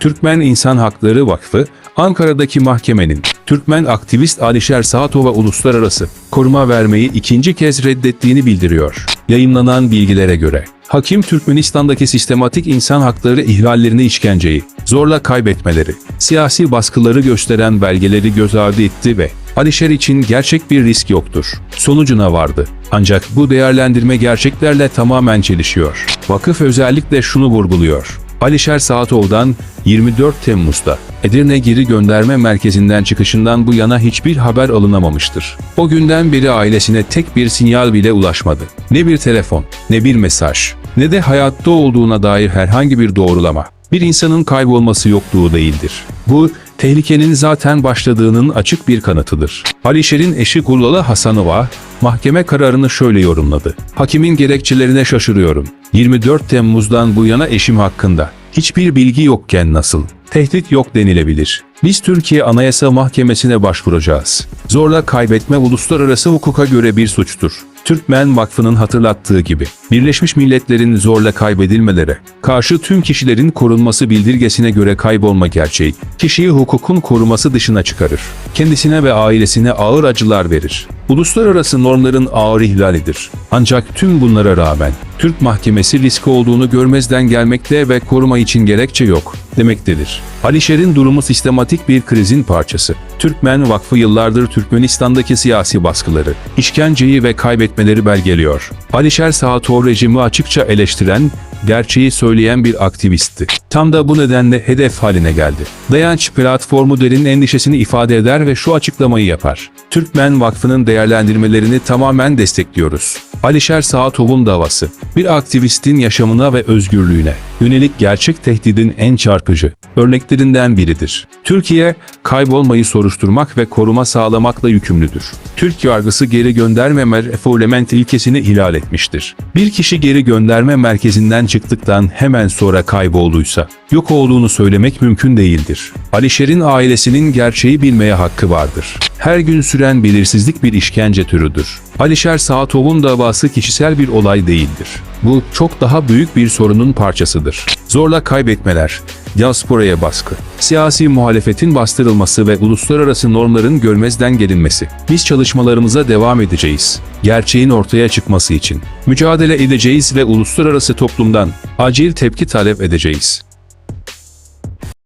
Türkmen İnsan Hakları Vakfı, Ankara'daki mahkemenin Türkmen aktivist Alişer Saatova uluslararası koruma vermeyi ikinci kez reddettiğini bildiriyor. Yayınlanan bilgilere göre, hakim Türkmenistan'daki sistematik insan hakları ihlallerini işkenceyi, zorla kaybetmeleri, siyasi baskıları gösteren belgeleri göz ardı etti ve Alişer için gerçek bir risk yoktur. Sonucuna vardı. Ancak bu değerlendirme gerçeklerle tamamen çelişiyor. Vakıf özellikle şunu vurguluyor. Alişer Saatoğlu'dan 24 Temmuz'da Edirne Geri Gönderme Merkezi'nden çıkışından bu yana hiçbir haber alınamamıştır. O günden beri ailesine tek bir sinyal bile ulaşmadı. Ne bir telefon, ne bir mesaj, ne de hayatta olduğuna dair herhangi bir doğrulama. Bir insanın kaybolması yokluğu değildir. Bu, tehlikenin zaten başladığının açık bir kanıtıdır. Alişer'in eşi Gullala Hasanova, mahkeme kararını şöyle yorumladı. Hakimin gerekçelerine şaşırıyorum. 24 Temmuz'dan bu yana eşim hakkında. Hiçbir bilgi yokken nasıl? Tehdit yok denilebilir. Biz Türkiye Anayasa Mahkemesi'ne başvuracağız. Zorla kaybetme uluslararası hukuka göre bir suçtur. Türkmen Vakfı'nın hatırlattığı gibi Birleşmiş Milletler'in zorla kaybedilmelere karşı tüm kişilerin korunması bildirgesine göre kaybolma gerçeği kişiyi hukukun koruması dışına çıkarır. Kendisine ve ailesine ağır acılar verir. Uluslararası normların ağır ihlalidir. Ancak tüm bunlara rağmen Türk mahkemesi riski olduğunu görmezden gelmekte ve koruma için gerekçe yok demektedir. Alişer'in durumu sistematik bir krizin parçası. Türkmen Vakfı yıllardır Türkmenistan'daki siyasi baskıları, işkenceyi ve kaybetmeleri belgeliyor. Alişer Saatov rejimi açıkça eleştiren, gerçeği söyleyen bir aktivistti. Tam da bu nedenle hedef haline geldi. Dayanç platformu derin endişesini ifade eder ve şu açıklamayı yapar. Türkmen Vakfı'nın değerlendirmelerini tamamen destekliyoruz. Alişer Saatov'un davası, bir aktivistin yaşamına ve özgürlüğüne yönelik gerçek tehdidin en çarpıcı örneklerinden biridir. Türkiye, kaybolmayı soruşturmak ve koruma sağlamakla yükümlüdür. Türk yargısı geri göndermeme refoulement ilkesini ihlal etmiştir. Bir kişi geri gönderme merkezinden çıktıktan hemen sonra kaybolduysa, yok olduğunu söylemek mümkün değildir. Alişer'in ailesinin gerçeği bilmeye hakkı vardır. Her gün süren belirsizlik bir işkence türüdür. Alişer Saatov'un davası kişisel bir olay değildir. Bu çok daha büyük bir sorunun parçasıdır. Zorla kaybetmeler, diasporaya baskı, siyasi muhalefetin bastırılması ve uluslararası normların görmezden gelinmesi. Biz çalışmalarımıza devam edeceğiz. Gerçeğin ortaya çıkması için mücadele edeceğiz ve uluslararası toplumdan acil tepki talep edeceğiz.